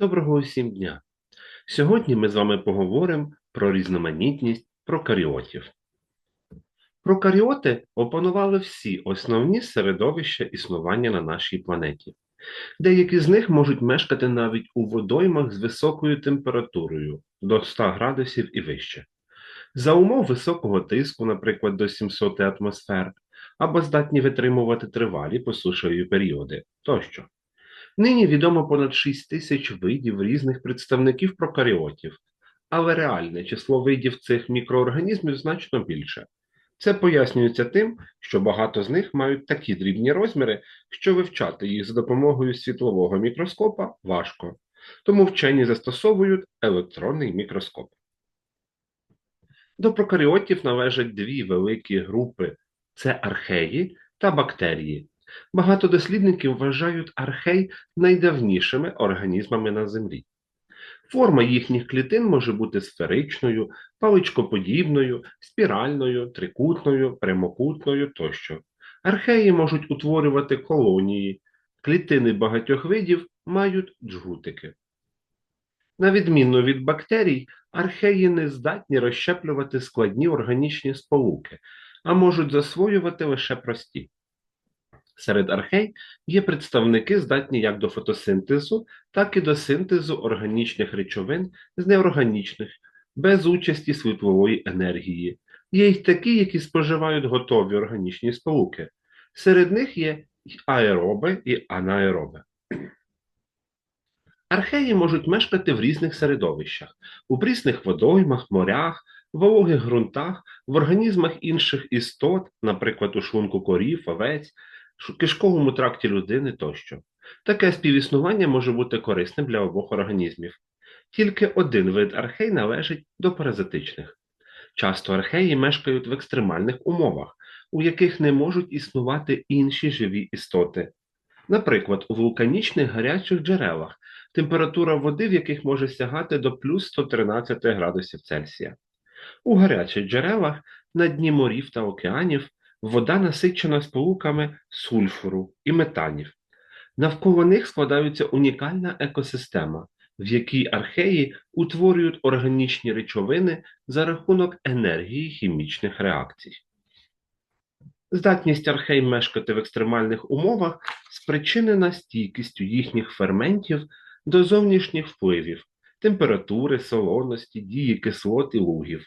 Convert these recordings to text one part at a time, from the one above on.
Доброго усім дня! Сьогодні ми з вами поговоримо про різноманітність прокаріотів. Прокаріоти опанували всі основні середовища існування на нашій планеті. Деякі з них можуть мешкати навіть у водоймах з високою температурою до 100 градусів і вище. За умов високого тиску, наприклад, до 700 атмосфер, або здатні витримувати тривалі посушливі періоди тощо. Нині відомо понад 6 тисяч видів різних представників прокаріотів, але реальне число видів цих мікроорганізмів значно більше. Це пояснюється тим, що багато з них мають такі дрібні розміри, що вивчати їх за допомогою світлового мікроскопа важко, тому вчені застосовують електронний мікроскоп. До прокаріотів належать дві великі групи це археї та бактерії. Багато дослідників вважають архей найдавнішими організмами на Землі. Форма їхніх клітин може бути сферичною, паличкоподібною, спіральною, трикутною, прямокутною тощо. Археї можуть утворювати колонії, клітини багатьох видів мають джгутики. На відміну від бактерій, археї не здатні розщеплювати складні органічні сполуки, а можуть засвоювати лише прості. Серед архей є представники, здатні як до фотосинтезу, так і до синтезу органічних речовин з неорганічних, без участі світлової енергії. Є й такі, які споживають готові органічні сполуки. Серед них є й аероби і анаероби. Археї можуть мешкати в різних середовищах, у прісних водоймах, морях, вологих ґрунтах, в організмах інших істот, наприклад, у шлунку корів, овець, кишковому тракті людини тощо. Таке співіснування може бути корисним для обох організмів. Тільки один вид архей належить до паразитичних. Часто археї мешкають в екстремальних умовах, у яких не можуть існувати інші живі істоти. Наприклад, у вулканічних гарячих джерелах температура води, в яких може сягати до плюс 113 градусів Цельсія. У гарячих джерелах на дні морів та океанів вода насичена сполуками сульфуру і метанів. Навколо них складається унікальна екосистема, в якій археї утворюють органічні речовини за рахунок енергії хімічних реакцій. Здатність архей мешкати в екстремальних умовах спричинена стійкістю їхніх ферментів до зовнішніх впливів, температури, солоності, дії кислот і лугів.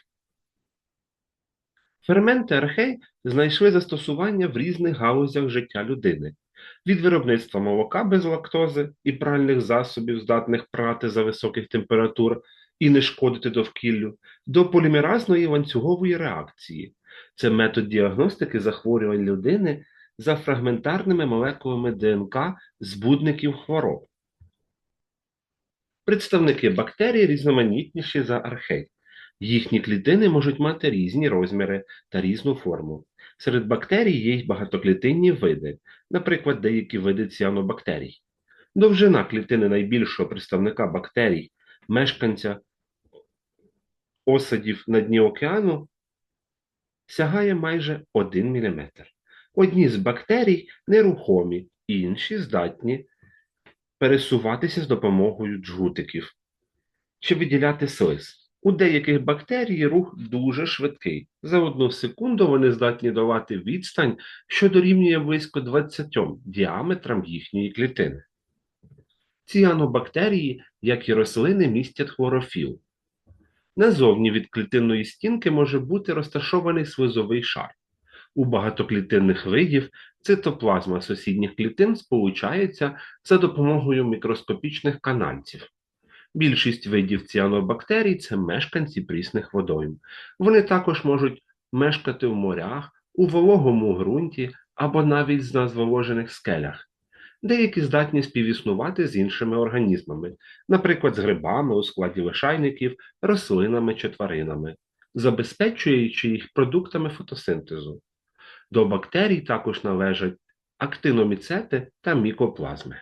Ферменти архей знайшли застосування в різних галузях життя людини від виробництва молока без лактози і пральних засобів, здатних прати за високих температур і не шкодити довкіллю, до полімеразної ланцюгової реакції. Це метод діагностики захворювань людини за фрагментарними молекулами ДНК збудників хвороб. Представники бактерій різноманітніші за архей. Їхні клітини можуть мати різні розміри та різну форму. Серед бактерій є й багатоклітинні види, наприклад, деякі види ціанобактерій. Довжина клітини найбільшого представника бактерій, мешканця осадів на дні океану, сягає майже 1 мм. Одні з бактерій нерухомі, інші здатні пересуватися з допомогою джгутиків чи виділяти слиз. У деяких бактерій рух дуже швидкий. За одну секунду вони здатні давати відстань, що дорівнює близько 20 діаметрам їхньої клітини. Ціанобактерії, як і рослини, містять хлорофіл. Назовні від клітинної стінки може бути розташований слизовий шар. У багатоклітинних видів цитоплазма сусідніх клітин сполучається за допомогою мікроскопічних канальців. Більшість видів ціанобактерій це мешканці прісних водойм. Вони також можуть мешкати в морях, у вологому ґрунті або навіть на зволожених скелях. Деякі здатні співіснувати з іншими організмами, наприклад, з грибами у складі лишайників, рослинами чи тваринами, забезпечуючи їх продуктами фотосинтезу. До бактерій також належать актиноміцети та мікоплазми.